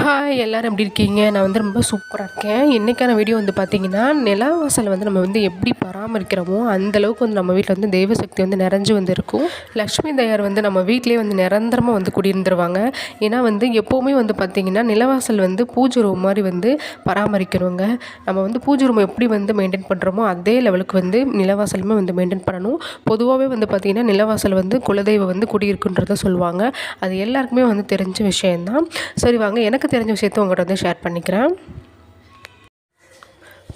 Hi எல்லோரும் எப்படி இருக்கீங்க? நான் வந்து ரொம்ப சூப்பராக இருக்கேன். இன்றைக்கான வீடியோ வந்து பார்த்திங்கன்னா நிலவாசலை வந்து நம்ம வந்து எப்படி பராமரிக்கிறோமோ அந்தளவுக்கு வந்து நம்ம வீட்டில் வந்து தெய்வ சக்தி வந்து நிறைஞ்சு வந்து இருக்கும். லக்ஷ்மி தயார் வந்து நம்ம வீட்டிலே வந்து நிரந்தரமாக வந்து குடியிருந்துருவாங்க. ஏன்னா வந்து எப்போவுமே வந்து பார்த்திங்கன்னா நிலவாசல் வந்து பூஜை ரூம் மாதிரி வந்து பராமரிக்கணுங்க நம்ம வந்து பூஜை ரூம் எப்படி வந்து மெயின்டைன் பண்ணுறோமோ அதே லெவலுக்கு வந்து நிலவாசலுமே வந்து மெயின்டைன் பண்ணணும். பொதுவாகவே வந்து பார்த்திங்கன்னா நிலவாசல் வந்து குலதெய்வம் வந்து குடியிருக்குன்றதை சொல்லுவாங்க. அது எல்லாருக்குமே வந்து தெரிஞ்ச விஷயந்தான் சரி வாங்க எனக்கு எனக்கு தெரிஞ்ச விஷயத்த உங்கள்கிட்ட வந்து ஷேர் பண்ணிக்கிறேன்.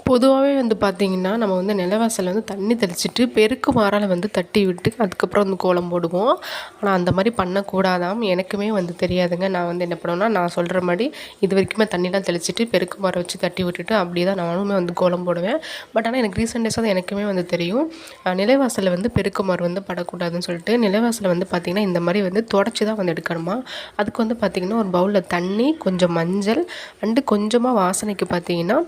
பொதுவாகவே வந்து பார்த்திங்கன்னா நம்ம வந்து நிலவாசலில் வந்து தண்ணி தெளிச்சிட்டு பெருக்கு மாறால் வந்து தட்டி விட்டு அதுக்கப்புறம் வந்து கோலம் போடுவோம். ஆனால் அந்த மாதிரி பண்ணக்கூடாதாம் எனக்குமே வந்து தெரியாதுங்க. நான் வந்து என்ன பண்ணுவேன்னா நான் சொல்கிற மாதிரி இது வரைக்குமே தண்ணிலாம் தெளிச்சிட்டு பெருக்கு மாற வச்சு தட்டி விட்டுட்டு அப்படியே தான் நானுமே வந்து கோலம் போடுவேன். பட் ஆனால் எனக்கு ரீசெண்ட் டேஸாக தான் எனக்குமே வந்து தெரியும். நிலைவாசலில் வந்து பெருக்கு மாறு வந்து படக்கூடாதுன்னு சொல்லிட்டு நிலைவாசலில் வந்து பார்த்திங்கன்னா இந்த மாதிரி வந்து தொடச்சி தான் வந்து எடுக்கணுமா? அதுக்கு வந்து பார்த்திங்கன்னா ஒரு பவுலில் தண்ணி கொஞ்சம் மஞ்சள் அண்டு கொஞ்சமாக வாசனைக்கு பார்த்திங்கன்னா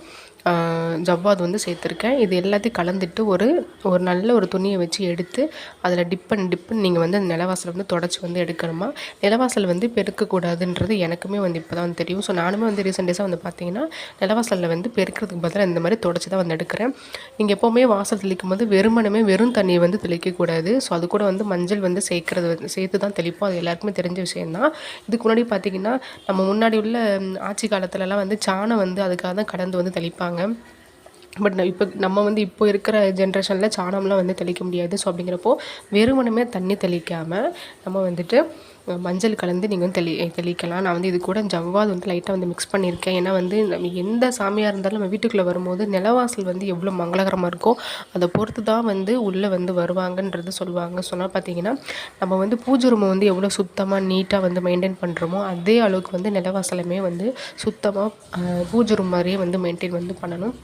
ஜவ்வாது வந்து சேர்த்துருக்கேன். இது எல்லாத்தையும் கலந்துட்டு ஒரு ஒரு நல்ல ஒரு துணியை வச்சு எடுத்து அதில் டிப் பண்ணி டிப் பண்ணி நீங்கள் வந்து அந்த நிலவாசலை வந்து தொடச்சி வந்து எடுக்கணுமா? நிலவாசல் வந்து பெருக்கக்கூடாதுன்றது எனக்குமே வந்து இப்போ தான் தெரியும். ஸோ நானுமே வந்து ரீசெண்ட் டேஸாக வந்து பார்த்தீங்கன்னா நிலவாசலில் வந்து பெருக்கிறதுக்கு பதிலாக இந்த மாதிரி தொடச்சி தான் வந்து எடுக்கிறேன். நீங்கள் எப்போவுமே வாசல் தெளிக்கும் போது வெறுமனமே வெறும் தண்ணியை வந்து தெளிக்கக்கூடாது. ஸோ அது கூட வந்து மஞ்சள் வந்து சேர்க்கறது வந்து சேர்த்து தான் தெளிப்போம். அது எல்லாருக்குமே தெரிஞ்ச விஷயந்தான் இதுக்கு முன்னாடி பார்த்திங்கன்னா நம்ம முன்னாடி உள்ள ஆட்சி காலத்துலலாம் வந்து சாணம் வந்து அதுக்காக தான் கடந்து வந்து தெளிப்பாங்க. among em. பட் இப்போ நம்ம வந்து இப்போ இருக்கிற ஜென்ரேஷனில் சாணம்லாம் வந்து தெளிக்க முடியாது. ஸோ அப்படிங்கிறப்போ வெறுமனமே தண்ணி தெளிக்காமல் நம்ம வந்துட்டு மஞ்சள் கலந்து நீங்கள் வந்து தெளி தெளிக்கலாம். நான் வந்து இது கூட ஜவ்வாது வந்து லைட்டாக வந்து மிக்ஸ் பண்ணியிருக்கேன். ஏன்னா வந்து நம்ம எந்த சாமியாக இருந்தாலும் நம்ம வீட்டுக்குள்ளே வரும்போது நிலவாசல் வந்து எவ்வளோ மங்களகரமாக இருக்கோ அதை பொறுத்து தான் வந்து உள்ளே வந்து வருவாங்கன்றது சொல்லுவாங்க. சொன்னால் பார்த்தீங்கன்னா நம்ம வந்து பூஜை ரூமை வந்து எவ்வளோ சுத்தமாக நீட்டாக வந்து மெயின்டைன் பண்ணுறோமோ அதே அளவுக்கு வந்து நிலவாசலுமே வந்து சுத்தமாக பூஜை ரூம் மாதிரியே வந்து மெயின்டைன் வந்து பண்ணணும்.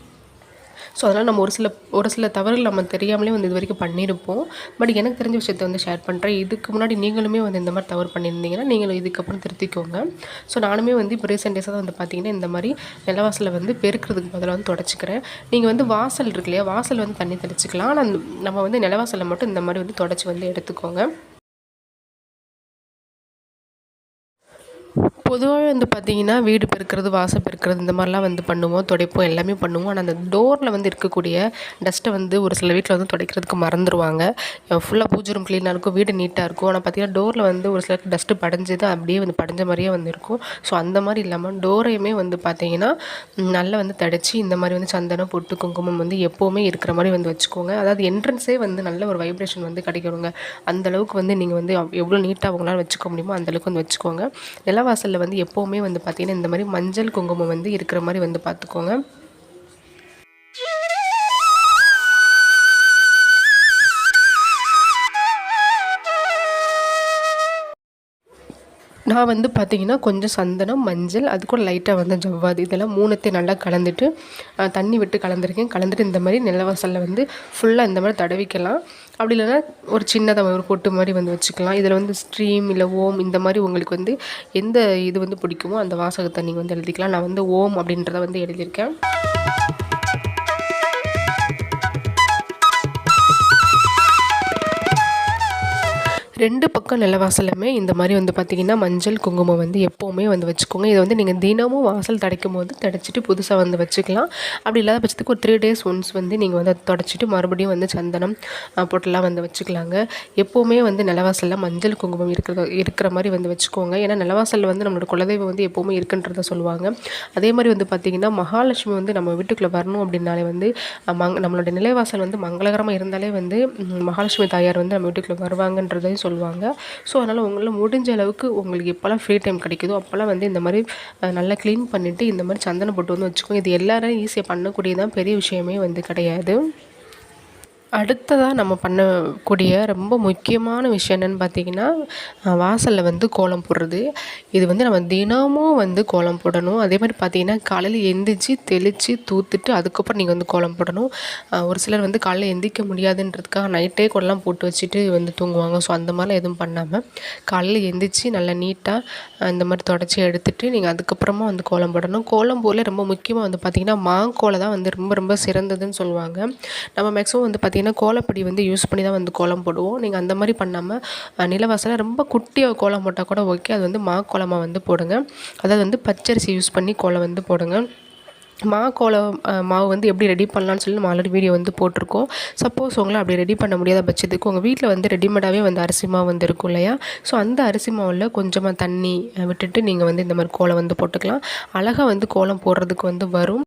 ஸோ அதனால் நம்ம ஒரு சில ஒரு சில தவறுகள் நம்ம தெரியாமலே வந்து இது வரைக்கும் பண்ணியிருப்போம். பட் எனக்கு தெரிஞ்ச விஷயத்த வந்து ஷேர் பண்ணுறேன் இதுக்கு முன்னாடி நீங்களுமே வந்து இந்த மாதிரி தவறு பண்ணியிருந்தீங்கன்னா நீங்களும் இதுக்கப்புறம் திருத்திக்கோங்க. ஸோ நானுமே வந்து இப்போ ரீசெண்ட் டேஸாக வந்து பார்த்தீங்கன்னா இந்த மாதிரி நிலவாசலில் வந்து பெருக்கிறதுக்கு பதிலாக வந்து தொடச்சிக்கிறேன். நீங்கள் வந்து வாசல் இருக்கு இல்லையா? வாசல் வந்து தண்ணி தெளிச்சிக்கலாம். ஆனால் நம்ம வந்து நிலவாசலை மட்டும் இந்த மாதிரி வந்து தொடச்சி வந்து எடுத்துக்கோங்க. பொதுவாகவே வந்து பார்த்திங்கன்னா வீடு பெருக்கிறது வாசல் பெருக்கிறது இந்த மாதிரிலாம் வந்து பண்ணுவோம் துடைப்போம் எல்லாமே பண்ணுவோம். ஆனால் அந்த டோரில் வந்து இருக்கக்கூடிய டஸ்ட்டை வந்து ஒரு சில வீட்டில் வந்து துடைக்கிறதுக்கு மறந்துடுவாங்க ஃபுல்லாக பூஜை ரூம் க்ளீனாக இருக்கும் வீடு நீட்டாக இருக்கும். ஆனால் பார்த்திங்கன்னா டோரில் வந்து ஒரு சில டஸ்ட்டு படைஞ்சு தான் அப்படியே வந்து படைஞ்ச மாதிரியே வந்து இருக்கும். ஸோ அந்த மாதிரி இல்லாமல் டோரையுமே வந்து பார்த்திங்கன்னா நல்லா வந்து தடைச்சி இந்த மாதிரி வந்து சந்தனம் பொட்டு குங்குமம் வந்து எப்போவுமே இருக்கிற மாதிரி வந்து வச்சுக்கோங்க. அதாவது என்ட்ரன்ஸே வந்து நல்ல ஒரு வைப்ரேஷன் வந்து கிடைக்கணுங்க. அந்தளவுக்கு வந்து நீங்கள் வந்து எவ்வளோ நீட்டாக அவங்களால வச்சுக்க முடியுமோ அந்தளவுக்கு வந்து வச்சுக்கோங்க. நிலவாசலில் வந்து எப்போவுமே வந்து பார்த்திங்கன்னா இந்த மாதிரி மஞ்சள் குங்குமம் வந்து இருக்கிற மாதிரி வந்து பார்த்துக்கோங்க நான் வந்து பார்த்திங்கன்னா கொஞ்சம் சந்தனம் மஞ்சள் அது கூட லைட்டாக வந்து ஜவ்வாது. இதெல்லாம் மூணுத்தையும் நல்லா கலந்துட்டு தண்ணி விட்டு கலந்துருக்கேன். கலந்துட்டு இந்த மாதிரி நிலவாசலில் வந்து ஃபுல்லாக இந்த மாதிரி தடவிக்கலாம். அப்படி இல்லைன்னா ஒரு சின்னதாக ஒரு பொட்டு மாதிரி வந்து வச்சுக்கலாம். இதில் வந்து ஸ்ட்ரீம் இல்லை ஓம் இந்த மாதிரி உங்களுக்கு வந்து எந்த இது வந்து பிடிக்குமோ அந்த வாசகத்தை நீங்கள் வந்து எழுதிக்கலாம். நான் வந்து ஓம் அப்படின்றத வந்து எழுதியிருக்கேன். ரெண்டு பக்கம் நிலவாசலுமே இந்த மாதிரி வந்து பார்த்திங்கன்னா மஞ்சள் குங்குமம் வந்து எப்போவுமே வந்து வச்சுக்கோங்க. இதை வந்து நீங்கள் தினமும் வாசல் தடைக்கும் போது தடைச்சிட்டு புதுசாக வந்து வச்சுக்கலாம். அப்படி இல்லாத பட்சத்துக்கு ஒரு த்ரீ டேஸ் ஒன்ஸ் வந்து நீங்கள் வந்து அதை தொடச்சிட்டு மறுபடியும் வந்து சந்தனம் பொட்டெல்லாம் வந்து வச்சுக்கலாங்க. எப்போவுமே வந்து நிலவாசலில் மஞ்சள் குங்குமம் இருக்கிற இருக்கிற மாதிரி வந்து வச்சுக்கோங்க. ஏன்னா நிலவாசலில் வந்து நம்மளோட குலதெய்வம் வந்து எப்போவுமே இருக்குன்றத சொல்லுவாங்க. அதே மாதிரி வந்து பார்த்திங்கன்னா மகாலட்சுமி வந்து நம்ம வீட்டுக்குள்ளே வரணும் அப்படின்னாலே வந்து மங் நம்மளோட நிலைவாசல் வந்து மங்களகரமாக இருந்தாலே வந்து மகாலட்சுமி தாயார் வந்து நம்ம வீட்டுக்குள்ளே வருவாங்கன்றதையும் சொல்லுவாங்க. ஸோ அதனால் உங்களால் முடிஞ்ச அளவுக்கு உங்களுக்கு எப்போல்லாம் ஃப்ரீ டைம் கிடைக்குதோ அப்போல்லாம் வந்து இந்த மாதிரி நல்லா க்ளீன் பண்ணிவிட்டு இந்த மாதிரி சந்தனம் போட்டு வந்து வச்சுக்கோங்க. இது எல்லோரும் ஈஸியாக பண்ணக்கூடியதான் பெரிய விஷயமே வந்து கிடையாது. அடுத்ததாக நம்ம பண்ணக்கூடிய ரொம்ப முக்கியமான விஷயம் என்னென்னு பார்த்தீங்கன்னா வாசலில் வந்து கோலம் போடுறது. இது வந்து நம்ம தினமும் வந்து கோலம் போடணும். அதே மாதிரி பார்த்தீங்கன்னா காலையில் எந்திரிச்சு தெளித்து தூத்துட்டு அதுக்கப்புறம் நீங்கள் வந்து கோலம் போடணும். ஒரு சிலர் வந்து காலையில் எந்திரிக்க முடியாதுன்றதுக்காக நைட்டே கோலம் போட்டு வச்சுட்டு வந்து தூங்குவாங்க. ஸோ அந்த மாதிரிலாம் எதுவும் பண்ணாமல் காலையில் எந்திரிச்சு நல்லா நீட்டாக இந்த மாதிரி தொடச்சி எடுத்துகிட்டு நீங்கள் அதுக்கப்புறமா வந்து கோலம் போடணும். கோலம் போடல ரொம்ப முக்கியமாக வந்து பார்த்திங்கன்னா மாங்கோலை தான் வந்து ரொம்ப ரொம்ப சிறந்ததுன்னு சொல்லுவாங்க. நம்ம மேக்ஸிமம் வந்து பார்த்திங்கன்னா பார்த்திங்கன்னா கோலப்பொடி வந்து யூஸ் பண்ணி தான் வந்து கோலம் போடுவோம். நீங்கள் அந்த மாதிரி பண்ணாமல் நிலவாசலில் ரொம்ப குட்டியாக கோலம் போட்டால் கூட ஓகே. அது வந்து மா கோலமாக வந்து போடுங்க. அதாவது வந்து பச்சரிசி யூஸ் பண்ணி கோலம் வந்து போடுங்க. மா கோலம் மாவு வந்து எப்படி ரெடி பண்ணலான்னு சொல்லி நம்ம ஆல்ரெடி வீடியோ வந்து போட்டிருக்கோம். சப்போஸ் உங்களை அப்படி ரெடி பண்ண முடியாத பட்சத்துக்கு உங்கள் வீட்டில் வந்து ரெடிமேடாகவே வந்து அரிசி மாவு வந்து இருக்கும் இல்லையா? ஸோ அந்த அரிசி மாவில் கொஞ்சமாக தண்ணி விட்டுட்டு நீங்கள் வந்து இந்த மாதிரி கோலம் வந்து போட்டுக்கலாம். அழகாக வந்து கோலம் போடுறதுக்கு வந்து வரும்.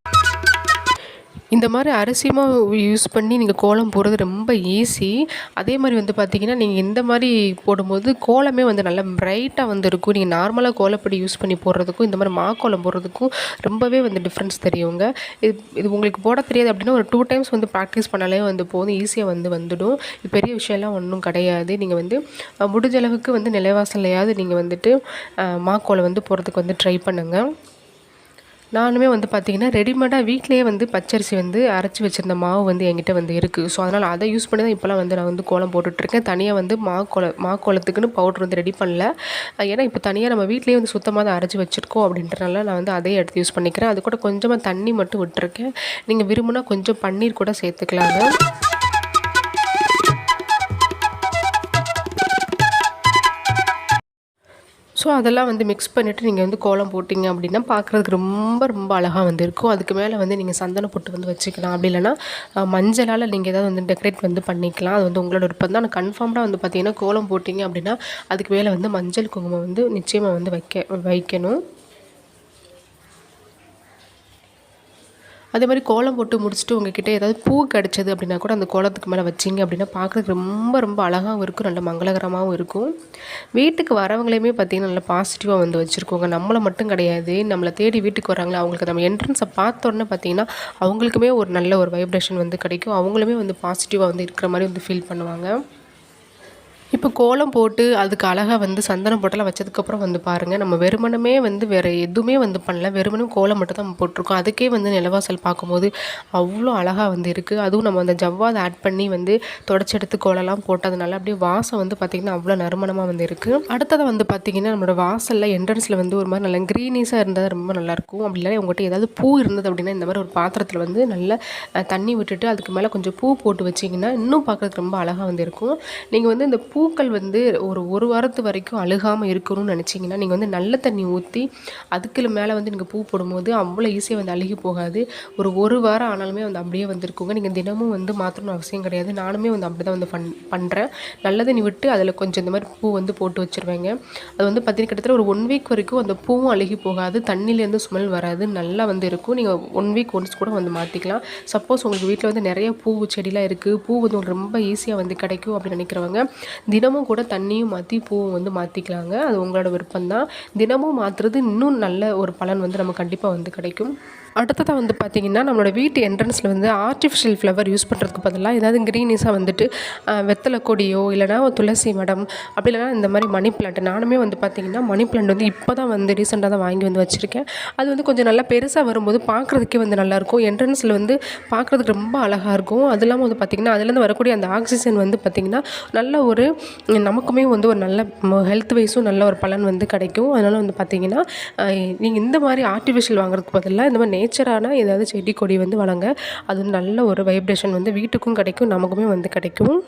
இந்த மாதிரி அரிசி மாவு யூஸ் பண்ணி நீங்கள் கோலம் போடுறது ரொம்ப ஈஸி அதே மாதிரி வந்து பார்த்திங்கன்னா நீங்கள் இந்த மாதிரி போடும்போது கோலமே வந்து நல்லா ப்ரைட்டாக வந்து இருக்கும். நீங்கள் நார்மலாக கோலப்படி யூஸ் பண்ணி போடுறதுக்கும் இந்த மாதிரி மா கோலம் போடுறதுக்கும் ரொம்பவே வந்து டிஃப்ரென்ஸ் தெரியுங்க. இது இது உங்களுக்கு போட தெரியாது அப்படின்னா ஒரு டூ டைம்ஸ் வந்து ப்ராக்டிஸ் பண்ணாலே வந்து போதும். ஈஸியாக வந்து வந்துடும். இது பெரிய விஷயம்லாம் ஒன்றும் கிடையாது. நீங்கள் வந்து முடிஞ்ச அளவுக்கு வந்து நிலைவாசலையாவது நீங்கள் வந்துட்டு மா கோலம் வந்து போடுறதுக்கு வந்து ட்ரை பண்ணுங்கள் நானுமே வந்து பார்த்திங்கன்னா ரெடிமேடாக வீட்லேயே வந்து பச்சரிசி வந்து அரைச்சி வச்சுருந்த மாவு வந்து என்கிட்ட வந்து இருக்குது ஸோ அதனால் அதை யூஸ் பண்ணி தான் இப்போலாம் வந்து நான் வந்து கோலம் போட்டுட்ருக்கேன் தனியாக வந்து மா கோல மா கோலத்துக்குன்னு பவுட்ரு வந்து ரெடி பண்ணல. ஏன்னா இப்போ தனியாக நம்ம வீட்லேயே வந்து சுத்தமாக தான் அரைச்சி வச்சுருக்கோம் அப்படின்றனால நான் வந்து அதே எடுத்து யூஸ் பண்ணிக்கிறேன். அது கூட கொஞ்சமாக தண்ணி மட்டும் விட்டுருக்கேன். நீங்கள் விரும்புனா கொஞ்சம் பன்னீர் கூட சேர்த்துக்கலாங்க ஸோ அதெல்லாம் வந்து மிக்ஸ் பண்ணிவிட்டு நீங்கள் வந்து கோலம் போட்டிங்க அப்படின்னா பார்க்குறதுக்கு ரொம்ப ரொம்ப அழகாக வந்து இருக்கும். அதுக்கு மேலே வந்து நீங்கள் சந்தன பொட்டு வந்து வச்சுக்கலாம். அப்படி இல்லைனா மஞ்சளால் நீங்கள் ஏதாவது வந்து டெக்கரேட் வந்து பண்ணிக்கலாம். அது வந்து உங்களோட விருப்பம் தான். ஆனால் கன்ஃபார்ம்டாக வந்து பார்த்தீங்கன்னா கோலம் போட்டிங்க அப்படின்னா அதுக்கு மேலே வந்து மஞ்சள் குங்குமம் வந்து நிச்சயமாக வந்து வைக்க வைக்கணும். அதே மாதிரி கோலம் போட்டு முடிச்சுட்டு உங்ககிட்ட ஏதாவது பூ கிடச்சது அப்படின்னா கூட அந்த கோலத்துக்கு மேலே வச்சிங்க அப்படின்னா பார்க்குறதுக்கு ரொம்ப ரொம்ப அழகாகவும் இருக்கும். நல்ல மங்களகரமாகவும் இருக்கும். வீட்டுக்கு வரவங்களையுமே பார்த்திங்கன்னா நல்லா பாசிட்டிவாக வந்து வச்சுருக்கோங்க. நம்மளை மட்டும் கிடையாது. நம்மளை தேடி வீட்டுக்கு வராங்களே அவங்களுக்கு நம்ம என்ட்ரன்ஸை பார்த்தோன்னே பார்த்தீங்கன்னா பார்த்திங்கன்னா அவங்களுக்குமே ஒரு நல்ல ஒரு வைப்ரேஷன் வந்து கிடைக்கும். அவங்களுமே வந்து பாசிட்டிவாக வந்து இருக்கிற மாதிரி வந்து ஃபீல் பண்ணுவாங்க. இப்போ கோலம் போட்டு அதுக்கு அழகாக வந்து சந்தனம் போட்டெல்லாம் வச்சதுக்கப்புறம் வந்து பாருங்கள் நம்ம வெறுமனமே வந்து வேறு எதுவுமே வந்து பண்ணல. வெறுமனும் கோலம் மட்டும் தான் நம்ம போட்டிருக்கோம். அதுக்கே வந்து நிலவாசல் பார்க்கும்போது அவ்வளோ அழகாக வந்து இருக்குது அதுவும் நம்ம அந்த ஜவ்வாதை ஆட் பண்ணி வந்து தொடச்செடுத்து கோலம்லாம் போட்டதுனால அப்படியே வாசம் வந்து பார்த்திங்கன்னா அவ்வளோ நறுமணமாக வந்து இருக்குது அடுத்தது வந்து பார்த்திங்கன்னா நம்மளோட வாசலில் என்ட்ரன்ஸில் வந்து ஒரு மாதிரி நல்லா க்ரீனிஸாக இருந்தால் ரொம்ப நல்லாயிருக்கும் அப்படி இல்லை உங்கள்கிட்ட ஏதாவது பூ இருந்தது அப்படின்னா இந்த மாதிரி ஒரு பாத்திரத்தில் வந்து நல்லா தண்ணி விட்டுட்டு அதுக்கு மேலே கொஞ்சம் பூ போட்டு வச்சிங்கன்னா இன்னும் பார்க்குறதுக்கு ரொம்ப அழகாக வந்து இருக்கும். நீங்கள் வந்து இந்த பூக்கள் வந்து ஒரு ஒரு வாரத்து வரைக்கும் அழுகாமல் இருக்கணும்னு நினச்சிங்கன்னா நீங்கள் வந்து நல்ல தண்ணி ஊற்றி அதுக்கு மேலே வந்து நீங்கள் பூ போடும்போது அவ்வளோ ஈஸியாக வந்து அழுகி போகாது. ஒரு ஒரு வாரம் ஆனாலுமே வந்து அப்படியே வந்துருக்குங்க. நீங்கள் தினமும் வந்து மாற்றணும் அவசியம் கிடையாது. நானுமே வந்து அப்படி தான் வந்து பண் பண்ணுறேன் நல்ல தண்ணி விட்டு அதில் கொஞ்சம் இந்த மாதிரி பூ வந்து போட்டு வச்சுருவேங்க. அது வந்து பார்த்தீங்கன்னா கிட்டத்தட்ட ஒரு ஒன் வீக் வரைக்கும் அந்த பூவும் அழுகி போகாது. தண்ணியிலேருந்து ஸ்மெல் வராது. நல்லா வந்து இருக்கும். நீங்கள் ஒன் வீக் ஒன்ஸ் கூட வந்து மாற்றிக்கலாம் சப்போஸ் உங்களுக்கு வீட்டில் வந்து நிறைய பூ செடிலாம் இருக்குது பூ வந்து உங்களுக்கு ரொம்ப ஈஸியாக வந்து கிடைக்கும் அப்படின்னு நினைக்கிறவங்க தினமும் கூட தண்ணியும் மாற்றி பூவும் வந்து மாற்றிக்கலாங்க அது உங்களோட விருப்பம் தான் தினமும் மாற்றுறது இன்னும் நல்ல ஒரு பலன் வந்து நம்ம கண்டிப்பாக வந்து கிடைக்கும். அடுத்ததாக வந்து பார்த்திங்கன்னா நம்மளோட வீட்டு என்ட்ரன்ஸில் வந்து ஆர்டிஃபிஷியல் ஃப்ளவர் யூஸ் பண்ணுறதுக்கு பதிலாக ஏதாவது க்ரீனிஸாக வந்துட்டு வெத்தலை கொடியோ இல்லைனா துளசி மடம் அப்படி இல்லைனா இந்த மாதிரி மணி பிளான்ட் நானுமே வந்து பார்த்திங்கன்னா மணி பிளான்ட் வந்து இப்போ தான் வந்து ரீசெண்டாக தான் வாங்கி வந்து வச்சுருக்கேன். அது வந்து கொஞ்சம் நல்லா பெருசாக வரும்போது பார்க்குறதுக்கே வந்து நல்லாயிருக்கும் என்ட்ரன்ஸில் வந்து பார்க்குறதுக்கு ரொம்ப அழகாக இருக்கும். அது இல்லாமல் வந்து பார்த்திங்கன்னா அதுலேருந்து வரக்கூடிய அந்த ஆக்சிஜன் வந்து பார்த்திங்கன்னா நல்ல ஒரு நமக்குமே வந்து ஒரு நல்ல ஹெல்த் வைஸும் நல்ல ஒரு பலன் வந்து கிடைக்கும். அதனால் வந்து பார்த்திங்கன்னா நீங்கள் இந்த மாதிரி ஆர்டிஃபிஷியல் வாங்குறதுக்கு பதிலாக இந்த மாதிரி நேச்சரான ஏதாவது செடி கொடி வந்து வளங்க. அது நல்ல ஒரு வைப்ரேஷன் வந்து வீட்டுக்கும் கிடைக்கும் நமக்குமே வந்து கிடைக்கும்.